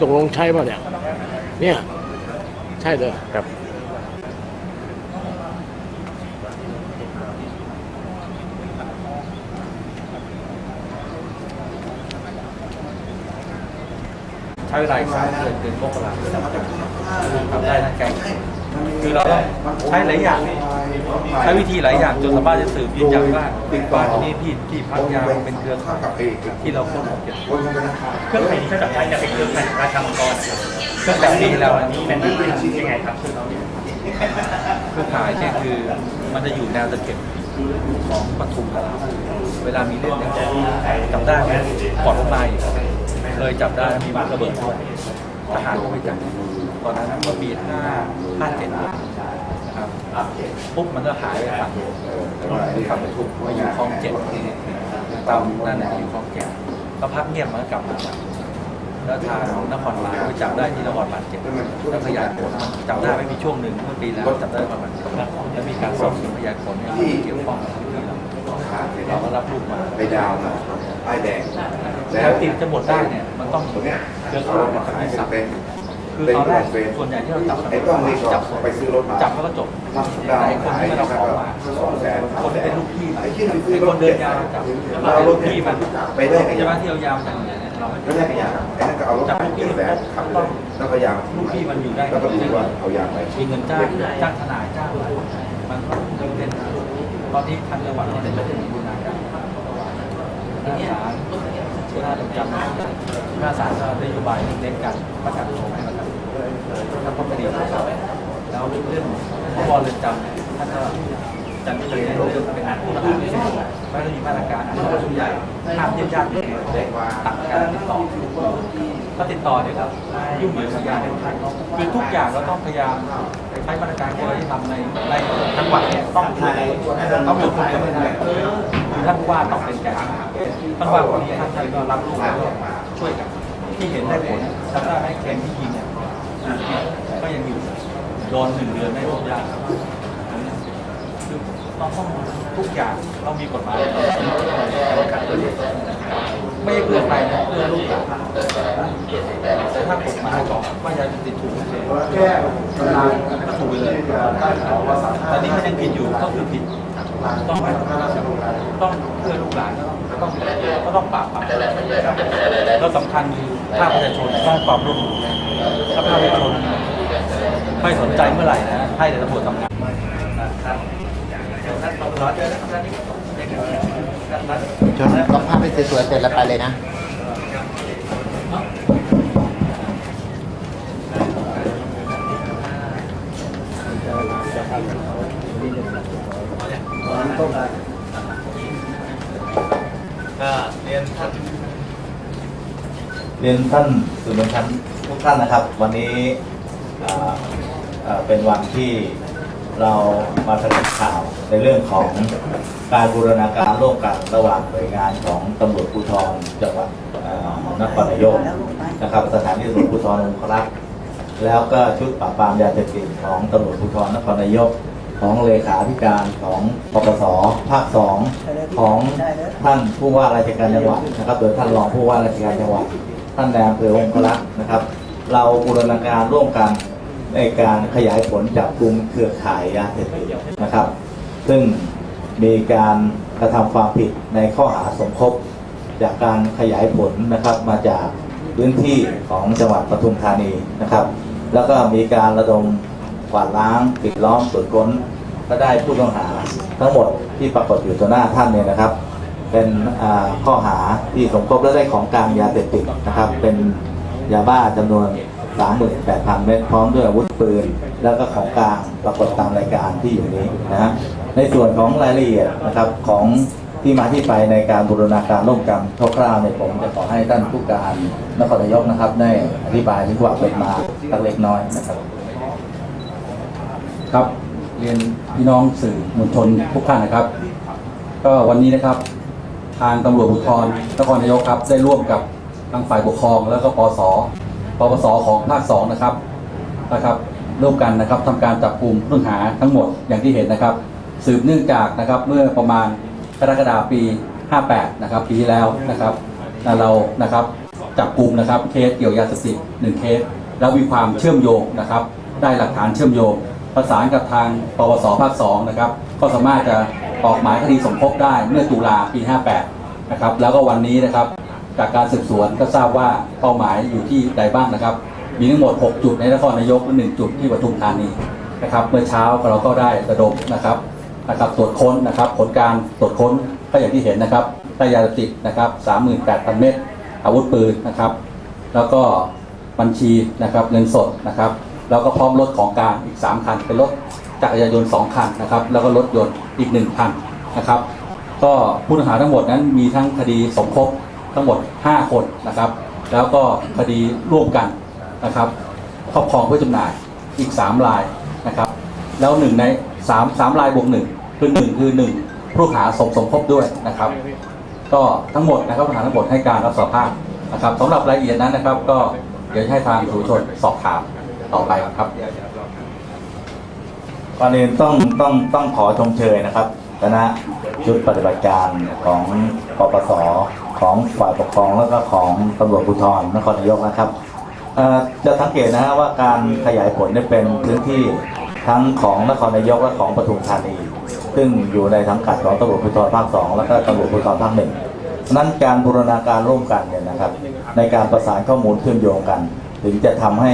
ไอ้ตกลงใช่ป่ะเนี่ย เนี่ย ใช่เลยครับ ใช้เวลาอีกสามเดือนเดือนมกราคมทำได้ทั้งแก๊งคือเราต้องใช้หลายอย่าง ใช้วิธีหลายอย่างจนสามารถจะสืบยืนยันว่าบ้านนี้ที่ที่พักยาเป็นเครือข่ายที่เราค้นพบเจอเครื่องไข่ที่เขาจับได้จะเป็นเครื่องไข่ราชามังกรนะครับเครื่องแบบนี้แล้วอันนี้เป็นยังไงครับคือเราเนี่ยเครือข่ายเนี่ยคือมันจะอยู่แนวตะเข็บของปทุมธานีเวลามีเรื่องเนี่ยจับได้ไหมปลอดลงมาอีกเคยจับได้มีระเบิดด้วยทหารก็ไม่จับตอนนั้นเมื่อปีห้าห้าเจ็ด นะครับปุ๊บมันก็หายไปฝั่งฝั่งปทุมมาอยู่คลองเจ็ดตามนั่นแหละอยู่คลองเจ็ดก็พักเงียบมันก็กลับมาจับแล้วทางนครบาลไปจับได้ที่นครบาลเจ็ดแล้วขยายผลจับได้ไม่มีช่วงหนึ่งเมื่อปีแล้วจับได้ประมาณเจ็ดแล้วมีการสอบสวนพยานคนเนี่ยเกี่ยวข้องกับที่เราเราก็รับลูกมาไปดาวมาป้ายแดงแล้วติดจะหมดได้เนี่ยมันต้องตรงเนี้ยเครือข่ายกับที่สับเป็น คือตอนแรกส่วนใหญ่ที่เราจับไอ้ต้องนี่ก็จับไปซื้อรถมาจับแล้วก็จบทำดาวไอ้คนขายที่แล้เราวขก็อมาสองแสนคนที่เป็นลูกพี่ไอ้ที่ไปซื้อไอ้รคถนเดินยาวจับเราไอ้เอารลูถกพี่มันไปได้ไงใช่ไหมที่เอายาวจากเนี่ยเราไม่แล้วได้ไงไอ้นั่นก็เอารถจับลูกพี่เจ็ดแสนขับเลยแล้วก็ยางลูกพี่มันอยู่ได้แล้วก็ดูว่าเอายางไปมีเงินจ้างจ้างทนายจ้างอะไรมันก็เล่นตอนนี้ทางจังหวัดเนี่ยจะเป็นบูรณาการหน้าศาลหน้าเรือนจำหน้าศาลก็นโยบายเน้นการประกันตัวให้ประกัน ถ้าพ้นคดีแล้วเรื่องพบเรือนจำเนี่ยท่านก็จัดเรื่องเรื่องเป็นผู้ต้องหาพิเศษแล้มีมาตรการผู้ใหญ่ห้ามญาติญาติเด็กตัดการติดต่อก็ติดต่อเนี่ยครับยุ่งเหยิงกับญาติคือทุกอย่างเราต้องพยายามใช้มาตรการที่ทำในในจังหวัดเนี่ยต้องต้องเป็นคนเดียวไม่ได้ท่านผู้ว่าต้องเป็นแกนท่านผู้ว่าคนนี้ท่านท่านก็รับรู้แล้วก็ช่วยกันที่เห็นได้ผลจำได้ไหมเกมที่ยิงเนี่ย ก็ยังอยู่โดนหนึ่งเดือนไม่พบญาติคือเราต้องทุกอย่างเรามีกฎหมายไม่ใช่เพื่อใครนะเพื่อลูกหลานแต่ถ้ากฎหมายบอกว่าจะติดถูกแก้ก็ถูกเลยแต่นี่มันยังผิดอยู่ก็คือผิดต้องต้องเพื่อลูกหลานก็ต้องก็ต้องปราบปรามแล้วสำคัญคือภาคประชาชนสร้างความร่วมมือ ถ้าภาคประชาชนไม่สนใจเมื่อไหร่นะ ให้แต่ตำรวจทำงานจนลงภาพให้สวยๆเสร็จแล้วไปเลยนะก็เรียนท่านเรียนท่านสื่อมวลชน ทุกท่านนะครับ วันนี้เป็นวันที่เรามาแถลงข่าวในเรื่องของการบูรณาการร่วมกันระหว่างหน่วยงานของตำรวจภูธรจังหวัดนครนายกนะครับ สถานีตำรวจภูธรองครักษ์แล้วก็ชุดปราบปรามยาเสพติดของตำรวจภูธรนครนายกของเลขาธิการของปปสภาคสองของท่านผู้ว่าราชการจังหวัดนะครับ โดยท่านรองผู้ว่าราชการจังหวัด ท่านนายอำเภอองคลักษ์นะครับ เราบูรณาการร่วมกันในการขยายผลจับกลุ่มเครือข่ายยาเสพติดนะครับ ซึ่งมีการกระทำความผิดในข้อหาสมคบ จากการขยายผลนะครับมาจากพื้นที่ของจังหวัดปทุมธานีนะครับ แล้วก็มีการระดมกวาดล้างปิดล้อมตรวจค้นก็ได้ผู้ต้องหาทั้งหมดที่ปรากฏอยู่ต่อหน้าท่านเนี่ยนะครับ เป็นข้อหาที่สมคบและได้ของกลางยาเสพติดนะครับเป็น ยาบ้าจำนวน 38,000 เม็ดพร้อมด้วยอาวุธปืน แล้วก็ของกลางปรากฏตามรายการที่อยู่นี้นะฮะในส่วนของรายละเอียดนะครับของที่มาที่ไปในการบูรณาการร่วมกันคร่าวๆเนี่ยผมจะขอให้ท่านผู้การนครนายกนะครับ ได้อธิบายถึงความเป็นมาสักเล็กน้อยนะครับ ครับเรียนพี่น้องสื่อมวลชนทุกท่านนะครับ ก็วันนี้นะครับ ทางตำรวจภูธรนครนายกครับได้ร่วมกับ ทางฝ่ายปกครองแล้วก็ปสปปสของภาคสองนะครับนะครับร่วมกันนะครับทำการจับกลุ่มผู้ต้องหาทั้งหมดอย่างที่เห็นนะครับ สืบเนื่องจากนะครับเมื่อประมาณกรกฎาคมปี 58 นะครับปีที่แล้วนะครับเรานะครับจับกลุ่มนะครับเคสเกี่ยว ยาเสพติดหนึ่งเคส แล้วมีความเชื่อมโยงนะครับ ได้หลักฐานเชื่อมโยง ประสานกับทางปวสภาค2นะครับ ก็สามารถจะออกหมายคดีสมคบได้เมื่อตุลาปี 58 นะครับ แล้วก็วันนี้นะครับ จากการสืบสวนก็ทราบว่าเป้าหมายอยู่ที่ใดบ้างนะครับ มีทั้งหมด 6 จุดในนครนายกและ1จุดที่ปทุมธานีนะครับ เมื่อเช้าเราก็ได้ระดมนะครับนะครับตรวจค้นนะครับ ผลการตรวจค้นก็อย่างที่เห็นนะครับได้ยาเสพติดนะครับ 38,000 เม็ดอาวุธปืนนะครับ แล้วก็บัญชีนะครับเงินสดนะครับ แล้วก็พร้อมรถของกลางอีก 3 คัน เป็นรถจักรยานยนต์2คันนะครับ แล้วก็รถยนต์อีก 1 คันนะครับ ก็ผู้ต้องหาทั้งหมดนั้นมีทั้งคดีสมคบ ทั้งหมด 5 คนนะครับ แล้วก็คดีร่วมกันนะครับครอบครองเพื่อจำหน่ายอีก 3 รายนะครับ แล้วหนึ่งใน3 3รายบวกหนึ่งคือหนึ่งคือหนึ่งผู้ต้องหาสมสมคบด้วยนะครับ ก็ทั้งหมดนะครับผู้หาทั้งหมดให้การรับสารภาพนะครับสำหรับรายละเอียดนั้นนะครับ ก็เดี๋ยวให้ทางสุชนสอบถามต่อไปครับก่อนอื่นต้องต้องต้องขอชมเชยนะครับคณะชุดปฏิบัติการของปปส ของฝ่ายปกครองแล้วก็ของตำรวจภูธรนครนายกนะครับจะสังเกตนะฮะว่าการขยายผลเนี่ยเป็นพื้นที่ทั้งของนครนายกและของปทุมธานี ซึ่งอยู่ในสังกัดของตำรวจภูธรภาคสองแล้วก็ตำรวจภูธรภาคหนึ่งนั้นการบูรณาการร่วมกันเนี่ยนะครับ ในการประสานข้อมูลเชื่อมโยงกัน ถึงจะทำให้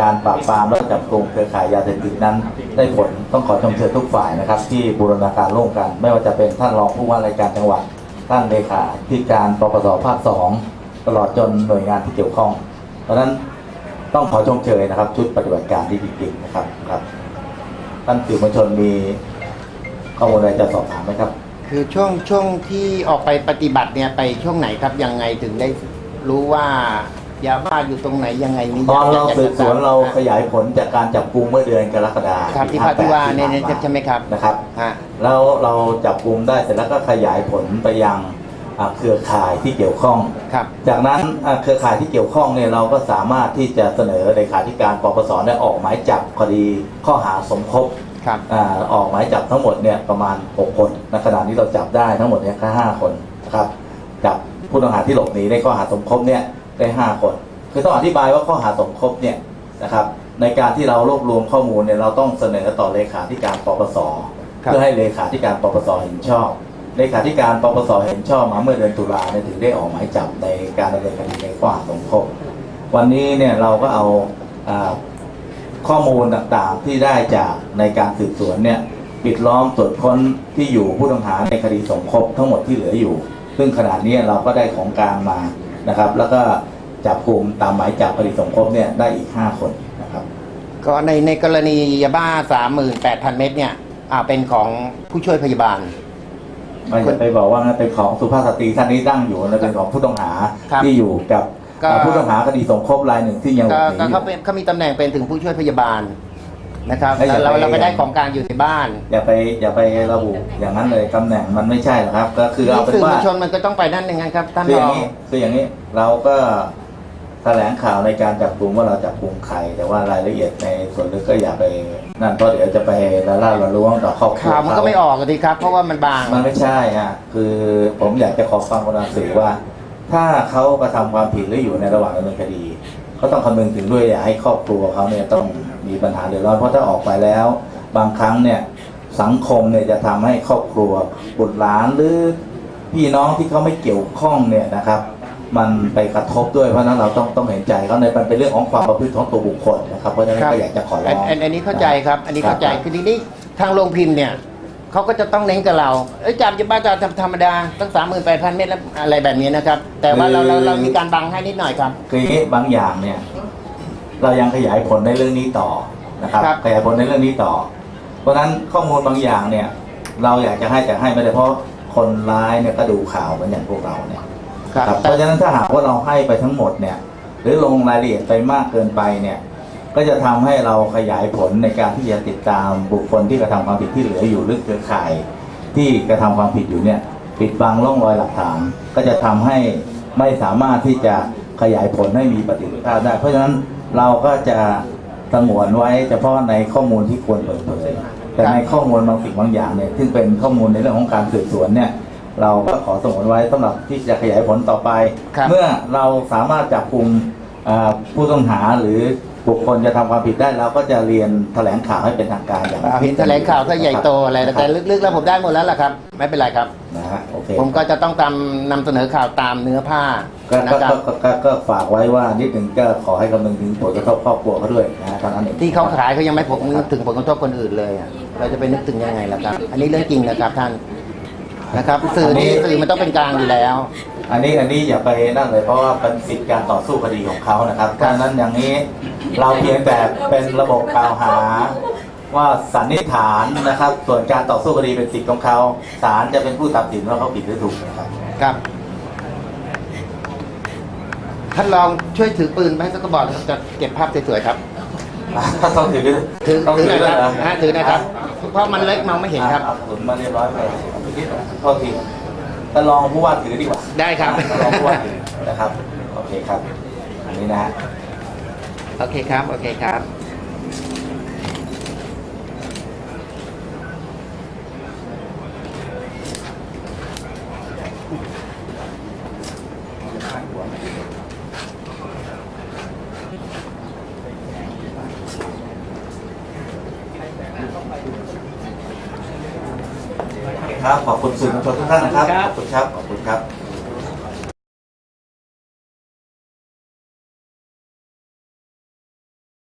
การปราบปรามและจับกลุ่มเครือข่ายยาเสพติดนั้น ได้ผลต้องขอชมเชยทุกฝ่ายนะครับ ที่บูรณาการร่วมกัน ไม่ว่าจะเป็นท่านรองผู้ว่าราชการจังหวัด ท่านเลขาธิการปปสภาคสองตลอดจนหน่วยงานที่เกี่ยวข้อง เพราะนั้นต้องขอชมเชยนะครับ ชุดปฏิบัติการที่ดีๆนะครับครับท่านสื่อมวลชนมีข้อมูลอะไรจะสอบถามไหมครับ คือช่วงช่วงที่ออกไปปฏิบัติเนี่ยไปช่วงไหนครับยังไงถึงได้รู้ว่า ยาบ้าอยู่ตรงไหนยังไงนี่ตอนเราสืบสวนเราขยยายผลจากการจับกลุ่มเมื่อเดือนกรกฎาคมครับที่ปีพัทิวา58เนี่ยเนี่ยที่ผ่ใช่ไหมครับนะครับฮะแล้วเราจับกลุ่มได้เสร็จแล้วก็ขยายผลไปยังอ่าเครือข่ายที่เกี่ยวข้องครับจากนั้นอ่าเครือข่ายที่เกี่ยวข้องเนี่ยเราก็สามารถที่จะเสนอเลขาธิการปปสได้ออกหมายจับคดีข้อหาสมคบครับอ่าออกหมายจับทั้งหมดเนี่ยประมาณ 6 คนในขณะนี้เราจับได้ทั้งหมดเนี่ยแค่5คนนะครับจับผู้ต้องหาที่หลบหนีในข้อหาสมคบเนี่ย ได้ 5 คน คือต้องอธิบายว่าข้อหาสมคบเนี่ยนะครับในการที่เรารวบรวมข้อมูลเนี่ยเราต้องเสนอต่อเลขาธิการปปสครับเพื่อให้เลขาธิการปปสเห็นชอบ เลขาธิการปปสเห็นชอบมาเมื่อเดือนตุลาเนี่ยถึงได้ออกหมายจับในการดำเนินคดีในข้อหาสมคบ วันนี้เนี่ยเราก็เอาอ่าข้อมูลต่างๆที่ได้จากในการสืบสวนเนี่ยปิดล้อมตรวจค้นที่อยู่ผู้ต้องหาในคดีสมคบทั้งหมดที่เหลืออยู่ ซึ่งขณะนี้เราก็ได้ของกลางมา นะครับ แล้วก็จับกลุ่มตามหมายจับคดีสมคบเนี่ยได้อีก 5 คนนะครับก็ในในกรณียาบ้าสามหมื่นแปดพันเม็ดเนี่ยอ่าเป็นของผู้ช่วยพยาบาล ไม่จะไปบอกว่านั่นเป็นของสุภาพสตรีท่านนี้ตั้งอยู่และเป็นของผู้ต้องหาครับที่อยู่กับก็อ่าผู้ต้องหาคดีสมคบรายหนึ่งที่ยังหลก็บหนีก็อเขายู่ เป็นเขามีตำแหน่งเป็นถึงผู้ช่วยพยาบาล นะครับไม่แล้วใช่เราไปเราไปได้ของกลางอยู่ในบ้านอย่าไปอย่าไประบุอย่างนั้นเลยตำแหน่งมันไม่ใช่หรอกครับ ก็คือเอาเป็นสื่อมว่าวลชนมันก็ต้องไปนั่นอย่างนั้นครับท่านคืออรย่าองงนี้คืออย่างนี้เราก็แถลงข่าวในการจับกลุ่มว่าเราจับกลุ่มใครแต่ว่ารายละเอียดในส่วนลึกก็อย่าไปนั่นเพราะเดี๋ยวจะไปละล่าละล้วงต่อครอบครัวข่าวมันก็เขา ไม่ออกอะดีครับ เพราะว่ามันบาง มันไม่ใช่ฮะคือผมอยากจะขอความกรุณาสื่อว่า ถ้าเขากระทำความผิดหรืออยู่ในระหว่างดำเนินคดีเขาต้องคำนึงถึงด้วยอย่าให้ครอบครัวเขาเนี่ยต้อง มีปัญหาเดือดร้อนเพราะถ้าออกไปแล้ว บางครั้งเนี่ยสังคมเนี่ยจะทำให้ครอบครัวบุตรหลานหรือพี่น้องที่เขาไม่เกี่ยวข้องเนี่ยนะครับ มันไปกระทบด้วยเพราะฉะนั้นเราต้องต้องเห็นใจเขาในมันเป็นเรื่องของความประพฤติของตัวบุคคลนะครับเพราะฉะนั้นครับก็อยากจะขอร้อัอนงอันอันนี้เข้าใจครับ อันนี้เข้าใจครับคือทีนี้ทางโรงพิมพ์เนี่ยเขาก็จะต้องเน้นกับเราเอ้ยจับยาบ้าจับธรรมดาตั้งสามหมื่นแปดพันเม็ดแล้วอะไรแบบนี้นะครับ แต่ว่าเราเราเรามีการบังให้นิดหน่อยครับคืออย่างนี้บางอย่างเนี่ย เรายังขยายผลในเรื่องนี้ต่อนะครับครับขยายผลในเรื่องนี้ต่อ เพราะฉะนั้นข้อมูลบางอย่างเนี่ย เราอยากจะให้จะให้ไม่ได้เพราะคนร้ายเนี่ยก็ดูข่าวเหมือนอย่างพวกเราเนี่ยครับครับ เพแต่ราะฉะนั้นถ้าหากว่าเราให้ไปทั้งหมดเนี่ย หรือลงรายละเอียดไปมากเกินไปเนี่ย ก็จะทำให้เราขยายผลในการที่จะติดตามบุคคลที่กระทำความผิดที่เหลืออยู่หรือเครือข่าย ที่กระทำความผิดอยู่เนี่ย ปิดบังร่องรอยหลักฐานก็จะทำให้ไม่สามารถที่จะขยายผลให้มีประสิทธิภาพได้ เพราะฉะนั้น เราก็จะสงวนไว้เฉพาะในข้อมูลที่ควรเปิดเผยแต่ในข้อมูลบางสิ่งบางอย่างเนี่ยซึ่งเป็นข้อมูลในเรื่องของการสืบสวนเนี่ยเราก็ขอสงวนไว้สำหรับที่จะขยายผลต่อไปครับเมื่อเราสามารถจับกลุ่มเอ่อผู้ต้องหาหรือบุคคลจะทำความผิดได้เราก็จะเรียนแถลงข่าวให้เป็นทางการอย่างอ่าเห็นแถลงข่าวก็ใหญ่โตอะไรแต่ลึกๆแล้วผมได้หมดแล้วล่ะครับ ไม่เป็นไรครับนะฮะโอ เคผมก็จะต้องตามนำเสนอข่าวตามเนื้อผ้าก็นะก็ครับ ก็ก็ก็ฝากไว้ว่านิดหนึ่งก็ขอให้คำนึงถึงผลกระทบครอบครัวเขาด้วยนะฮะเท่านั้นเองที่เขาขายเขายังไม่ผมนึกถึงผลกระทบคนอื่นเลยอะเราจะไปนึกถึงยังไงล่ะครับ อันนี้เรื่องจริงนะครับท่านนะครับ สื่อนี่สื่อมันต้องเป็นกลางอยู่แล้ว อันนี้อันนี้อย่าไปนั่นเลยเพราะว่าเป็นสิทธิการต่อสู้คดีของเขานะครับดังนั้นอย่างนี้เราเพียงแต่เป็นระบบกล่าวหา ว่าสันนิษฐานนะครับ ส่วนการต่อสู้คดีเป็นสิทธิของเขาศาลจะเป็นผู้ตัดสินว่าเขาผิดหรือถูกนะครับครับท่านลองช่วยถือปืนไปให้สักกระบอกนะครับจะเก็บภาพสวยๆครับ ต้องถือด้วยถือต้องถือถืหอน่อยด้วยครับเหรอฮะถือหนะครับเพราะมันเล็กมองไม่เห็นครับอะเอาถุนมาเรียบร้อยไปโทษทีท่านรองผู้ว่าถือดีกว่าได้ครับ ท่านรองผู้ว่าถือนะครับโอเคครับ อันนี้นะฮะ โอเคครับ โอเคครับ ครับขอบคุณสื่อมวลชนทุกท่านนะครับขอบคุณครับขอบคุณครับ